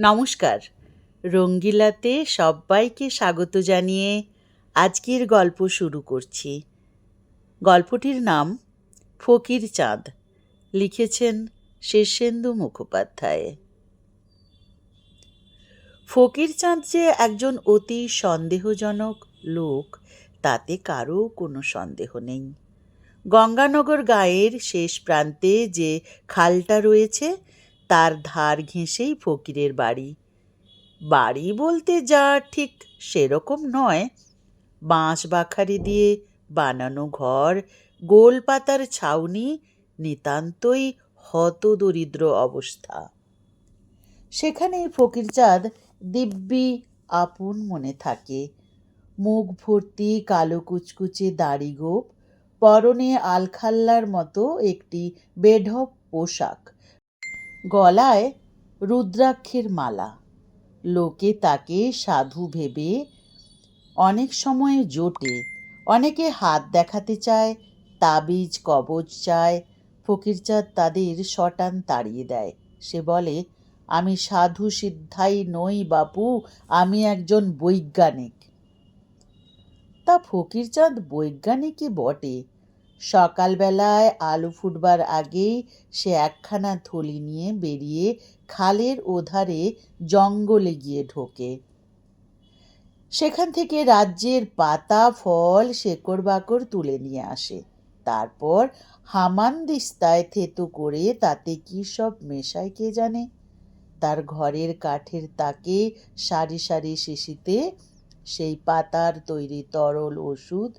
নমস্কার। রঙ্গিলাতে সবাইকে স্বাগত জানিয়ে আজকের গল্প শুরু করছি। গল্পটির নাম ফকির চাঁদ। লিখেছেন শীর্ষেন্দু মুখোপাধ্যায়। ফকির চাঁদ যে একজন অতি সন্দেহজনক লোক, তাতে কারও কোনো সন্দেহ নেই। গঙ্গানগর গায়ের শেষ প্রান্তে যে খালটা রয়েছে তার ধার ঘেঁষেই ফকিরের বাড়ি। বাড়ি বলতে যা ঠিক সেরকম নয়। বাঁশ বাখারি দিয়ে বানানো ঘর, গোল পাতার ছাউনি, নিতান্তই হতদরিদ্র অবস্থা। সেখানেই ফকিরচাঁদ দিব্যি আপন মনে থাকে। মুখ ভর্তি কালো কুচকুচে দাড়ি গোপ, পরনে আলখাল্লার মতো একটি বেঢপ পোশাক। গলায় রুদ্রাক্ষের মালা। লোকে তাকে সাধু ভেবে অনেক সময় জোটে। অনেকে হাত দেখাতে চায়, তাবিজ, কবজ চায়। ফকিরচাঁদ তাদের শটান তাড়িয়ে দেয়। সে বলে, আমি সাধু সিদ্ধাই নই বাপু, আমি একজন বৈজ্ঞানিক। তা ফকিরচাঁদ বৈজ্ঞানিকই বটে। সকালবেলায় আলু ফুটবার আগেই সে একখানা থলি নিয়ে বেরিয়ে খালের ওধারে জঙ্গলে গিয়ে ঢোকে। সেখান থেকে রাজ্যের পাতা, ফল শেকড় বাকড় তুলে নিয়ে আসে। তারপর হামানদিস্তায় থেতো করে তাতে কি সব মেশায় কে জানে? তার ঘরের কাঠের তাকে সারি সারি শিশিতে, সেই পাতার তৈরি তরল ওষুধ,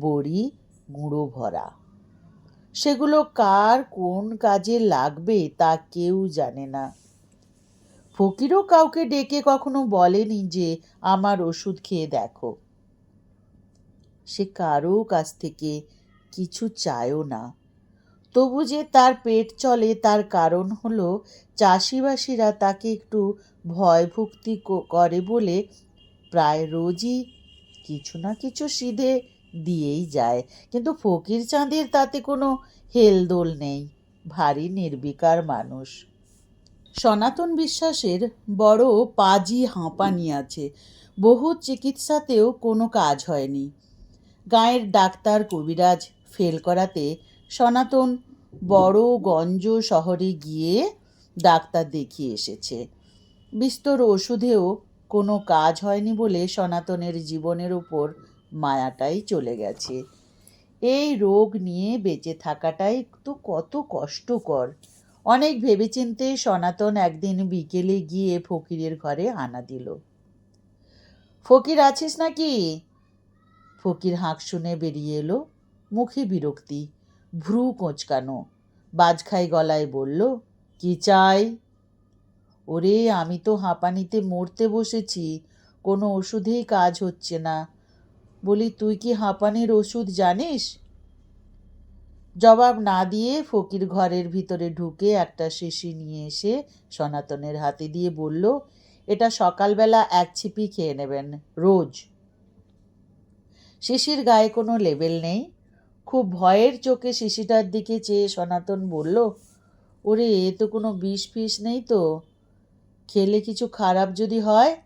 বড়ি গুঁড়ো ভরা। সেগুলো কার কোন কাজে লাগবে তা কেউ জানে না। ফকিরও কাউকে ডেকে কখনো বলেনি যে, আমার ওষুধ খেয়ে দেখো। সে কারও কাছ থেকে কিছু চায়ও না। তবু যে তার পেট চলে তার কারণ হলো, চাষিবাসীরা তাকে একটু ভয় ভক্তি করে বলে, প্রায় রোজই কিছু না কিছু সিধে দিয়েই যায়। কিন্তু ফকির চাঁদের তাতে কোনো হেলদোল নেই। ভারী নির্বিকার মানুষ। সনাতন বিশ্বাসের বড় পাজি হাঁপানি আছে বহু চিকিৎসাতেও কোনো কাজ হয়নি। গাঁয়ের ডাক্তার কবিরাজ ফেল করাতে সনাতন বড় গঞ্জ শহরে গিয়ে ডাক্তার দেখিয়ে এসেছে। বিস্তর ওষুধেও কোনো কাজ হয়নি বলে সনাতনের জীবনের ওপর মায়াটাই চলে গেছে। এই রোগ নিয়ে বেঁচে থাকাটাই তো কত কষ্টকর। অনেক ভেবেচিন্তে সনাতন একদিন বিকেলে গিয়ে ফকিরের ঘরে আনা দিল। ফকির আছিস নাকি? ফকির হাঁক শুনে বেরিয়ে এলো। মুখে বিরক্তি, ভ্রু কোঁচকানো, বাজখাই গলায় বলল, কি চাই? ওরে, আমি তো হাঁপানিতে মরতে বসেছি। কোনো ওষুধেই কাজ হচ্ছে না। বলি, তুই কি হাঁপানির ওষুধ জানিস? জবাব না দিয়ে ফকির ঘরের ভিতরে ঢুকে একটা শিশি নিয়ে এসে সনাতনের হাতে দিয়ে বলল, এটা সকালবেলা এক ছিপি খেয়ে নেবেন, রোজ। শিশির গায়ে কোনো লেবেল নেই। খুব ভয়ের চোখে শিশিটার দিকে চেয়ে সনাতন বলল, ওরে, এ তো কোনো বিষ ফিস নেই তো। খেলে কিছু খারাপ যদি হয়?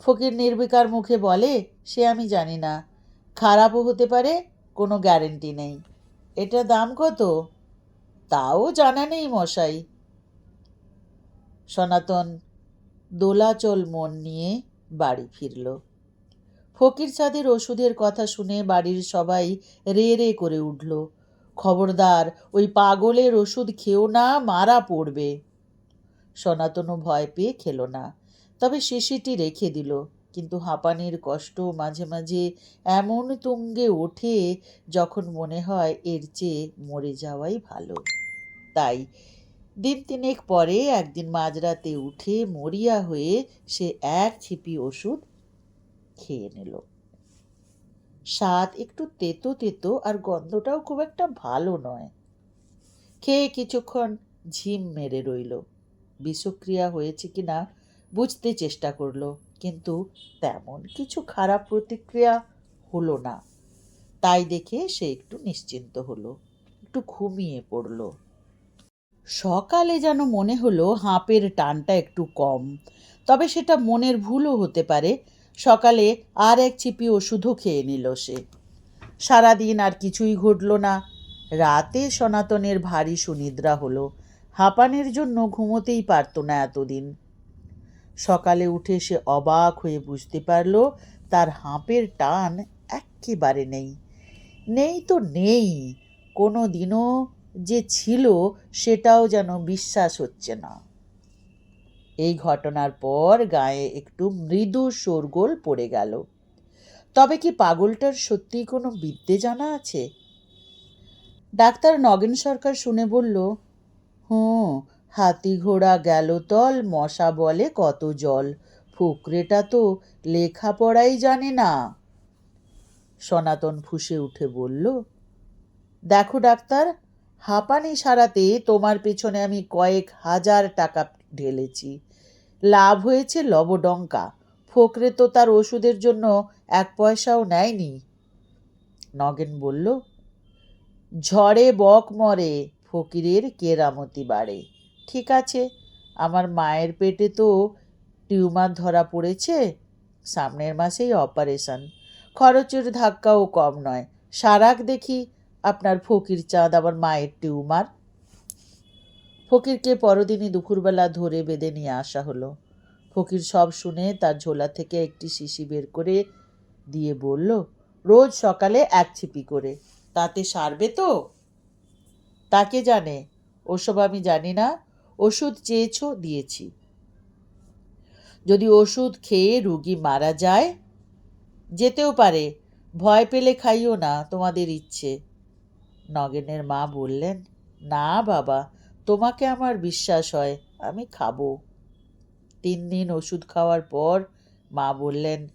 ফকির নির্বিকার মুখে বলে, সে আমি জানি না। খারাপও হতে পারে, কোনো গ্যারেন্টি নেই। এটা দাম কত? তাও জানা নেই মশাই। সনাতন দোলাচল মন নিয়ে বাড়ি ফিরল। ফকির চাঁদের ওষুধের কথা শুনে বাড়ির সবাই রে রে করে উঠল। খবরদার, ওই পাগলের ওষুধ খেও না, মারা পড়বে। সনাতনও ভয় পেয়ে খেলো না। তবে শিশিটি রেখে দিল। কিন্তু হাঁপানির কষ্ট মাঝে মাঝে এমন তুঙ্গে ওঠে যখন মনে হয় এর চেয়ে মরে যাওয়াই ভালো। তাই দিন তিনেক পরে একদিন মাঝরাতে উঠে মরিয়া হয়ে সে এক ছিপি ওষুধ খেয়ে নিল। স্বাদ একটু তেতো তেতো আর গন্ধটাও খুব একটা ভালো নয়। খেয়ে কিছুক্ষণ ঝিম মেরে রইল। বিষক্রিয়া হয়েছে কি না বুঝতে চেষ্টা করল, কিন্তু তেমন কিছু খারাপ প্রতিক্রিয়া হলো না। তাই দেখে সে একটু নিশ্চিন্ত হলো, একটু ঘুমিয়ে পড়ল। সকালে যেন মনে হলো হাঁপের টানটা একটু কম, তবে সেটা মনের ভুলও হতে পারে। সকালে আর এক চিপি ওষুধও খেয়ে নিল সে। সারাদিন আর কিছুই ঘটল না। রাতে সনাতনের ভারী সুনিদ্রা হলো। হাঁপানের জন্য ঘুমোতেই পারতো না এতদিন। সকালে উঠে সে অবাক হয়ে বুঝতে পারল, তার হাঁপের টান একেবারে নেই। নেই তো নেই কোনো দিনও যে ছিল সেটাও যেন বিশ্বাস হচ্ছে না। এই ঘটনার পর গায়ে একটু মৃদু শোরগোল পড়ে গেল। তবে কি পাগলটার সত্যিই কোনো বিদ্যে জানা আছে? ডাক্তার নগেন সরকার শুনে বলল হুঁ হাতি ঘোড়া গেল তল, মশা বলে কত জল। ফুকরেটা তো লেখাপড়াই জানে না। সনাতন ফুসে উঠে বলল, দেখো ডাক্তার, হাঁপানি সারাতে তোমার পেছনে আমি কয়েক হাজার টাকা ঢেলেছি। লাভ হয়েছে লবডঙ্কা। ফোকরে তো তার ওষুধের জন্য এক পয়সাও নেয়নি। নগেন বলল, ঝড়ে বক মরে, ফকিরের কেরামতি বাড়ে। ঠিক আছে। আমার মায়ের পেটে তো টিউমার ধরা পড়েছে। সামনের মাসেই অপারেশন। খরচের ধাক্কাও কম নয়। সারাক দেখি আপনার ফকির চাঁদ আবার মায়ের টিউমার। ফকিরকে পরদিনই দুপুরবেলা ধরে বেঁধে নিয়ে আসা হলো। ফকির সব শুনে তার ঝোলা থেকে একটি শিশি বের করে দিয়ে বলল, রোজ সকালে এক ছিপি করে। তাতে সারবে তো? তাকে জানে? ওসব আমি জানি না। ওষুধ চেয়েছ, দিয়েছি। যদি ওষুধ খেয়ে রুগী মারা যায়, যেতেও পারে, ভয় পেলে খাইও না, তোমাদের ইচ্ছে। নগেনের মা বললেন, না বাবা, তোমাকে আমার বিশ্বাস হয়, আমি খাব। তিন দিন ওষুধ খাওয়ার পর মা বললেন,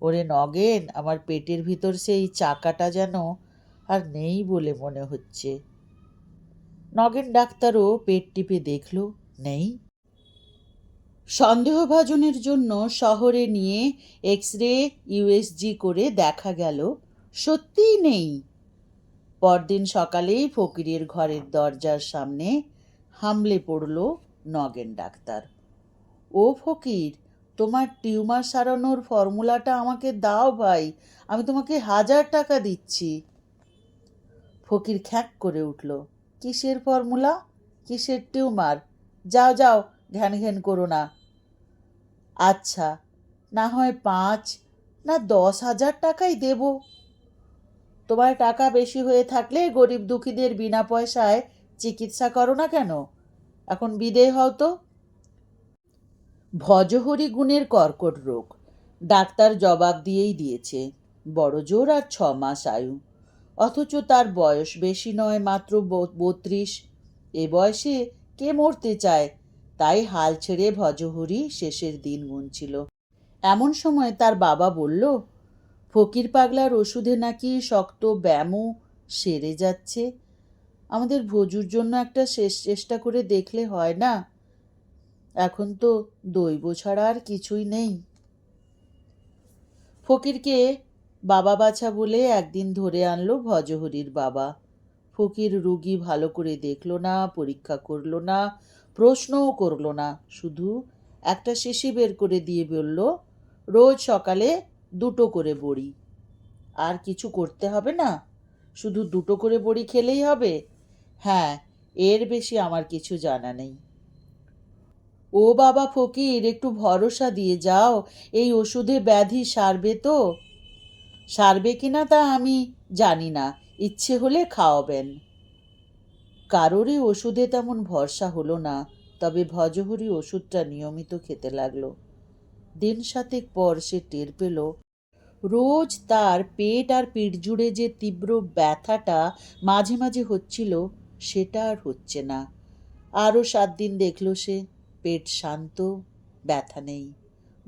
ওরে নগেন, আমার পেটের ভিতর সেই চাকাটা যেন আর নেই বলে মনে হচ্ছে। নগেন ডাক্তারও পেট টিপে দেখল, নেই। সন্দেহভাজনের জন্য শহরে নিয়ে এক্স রে ইউএসজি করে দেখা গেল, সত্যিই নেই। পরদিন সকালেই ফকিরের ঘরের দরজার সামনে হামলে পড়ল নগেন ডাক্তার। ও ফকির, তোমার টিউমার সারানোর ফর্মুলাটা আমাকে দাও ভাই, আমি তোমাকে হাজার টাকা দিচ্ছি। ফকির খ্যাক করে উঠল। কিসের ফর্মুলা? কিসের টিউমার? যাও যাও, ঘ্যান ঘ্যান করো না। আচ্ছা না হয় পাঁচ, না দশ হাজার টাকাই দেব। তোমার টাকা বেশি হয়ে থাকলে গরিব দুঃখীদের বিনা পয়সায় চিকিৎসা করো না কেন? এখন বিদেয় হও তো। ভজহরি গুণের কর্কট রোগ। ডাক্তার জবাব দিয়েই দিয়েছে। বড় জোর আর ছ মাস আয়ু। অথচ তার বয়স বেশি নয় মাত্র বত্রিশ। এ বয়সে কে মরতে চায়? তাই হাল ছেড়ে ভজহরি শেষের দিন গুনছিল। এমন সময় তার বাবা বলল, ফকির পাগলার ওষুধে নাকি শক্ত ব্যামও সেরে যাচ্ছে? আমাদের ভজুর জন্য একটা শেষ, চেষ্টা করে দেখলে হয় না। এখন তো দৈব ছাড়া আর কিছুই নেই। ফকিরকে বাবা বাছা বলে একদিন ধরে আনলো ভজহরির বাবা। ফকির রুগী ভালো করে দেখল না, পরীক্ষা করল না, প্রশ্নও করল না, শুধু একটা শিশি বের করে দিয়ে বলল, রোজ সকালে দুটো করে বড়ি। আর কিছু করতে হবে না? শুধু দুটো করে বড়ি খেলেই হবে? হ্যাঁ এর বেশি আমার কিছু জানা নেই। ও বাবা ফকির, একটু ভরসা দিয়ে যাও, এই ওষুধে ব্যাধি সারবে তো? সারবে কিনা তা আমি জানি না। ইচ্ছে হলে খাওয়াবেন। কারোরই ওষুধে তেমন ভরসা হলো না, তবে ভজহরি ওষুধটা নিয়মিত খেতে লাগল। দিন সাতেক পর সে টের পেল, রোজ তার পেট আর পিঠ জুড়ে যে তীব্র ব্যথাটা মাঝে মাঝে হচ্ছিল, সেটা আর হচ্ছে না। আরও সাত দিন দেখল সে, পেট শান্ত, ব্যথা নেই।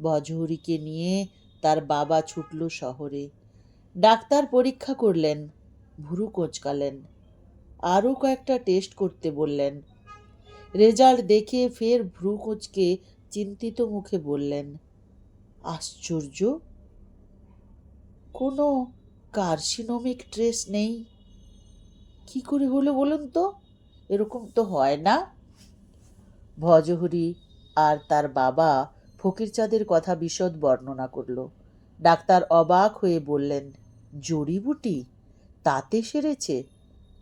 ভজহরিকে নিয়ে তার বাবা ছুটল শহরে। ডাক্তার পরীক্ষা করলেন, ভুরু কোচকালেন। আরও কয়েকটা টেস্ট করতে বললেন। রেজাল্ট দেখে ফের ভ্রু কোচকে চিন্তিত মুখে বললেন, আশ্চর্য! কোনো কার্সিনোমিক ট্রেস নেই। কি করে হলো বলুন তো? এরকম তো হয় না? ভজহরি আর তার বাবা ফকিরচাঁদের কথা বিশদ বর্ণনা করল। ডাক্তার অবাক হয়ে বললেন জড়িবুটি তাতে সেরেছে।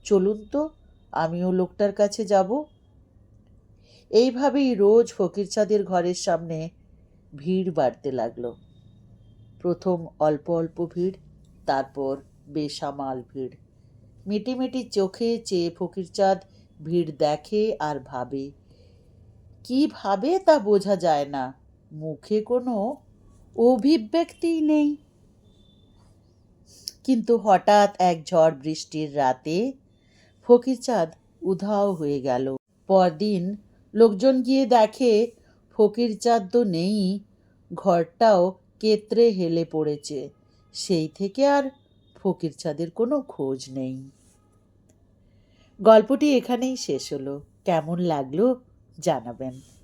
চলুন তো, আমিও লোকটার কাছে যাব। এইভাবেই রোজ ফকির ফকিরচাঁদের ঘরের সামনে ভিড় বাড়তে লাগল। প্রথম অল্প অল্প ভিড়, তারপর বেসামাল ভিড়। মিটিমিটি চোখে চেয়ে ফকিরচাঁদ ভিড় দেখে আর ভাবে। কি ভাবে তা বোঝা যায় না। মুখে কোনো অভিব্যক্তিই নেই। কিন্তু হঠাৎ এক ঝড় বৃষ্টির রাতে ফকিরচাঁদ উধাও হয়ে গেল। পরদিন লোকজন গিয়ে দেখে, ফকিরচাঁদ তো নেই, ঘরটাও কেত্রে হেলে পড়েছে, সেই থেকে আর ফকিরচাঁদের কোনো খোঁজ নেই। গল্পটি এখানেই শেষ হলো। কেমন লাগল জানাবেন।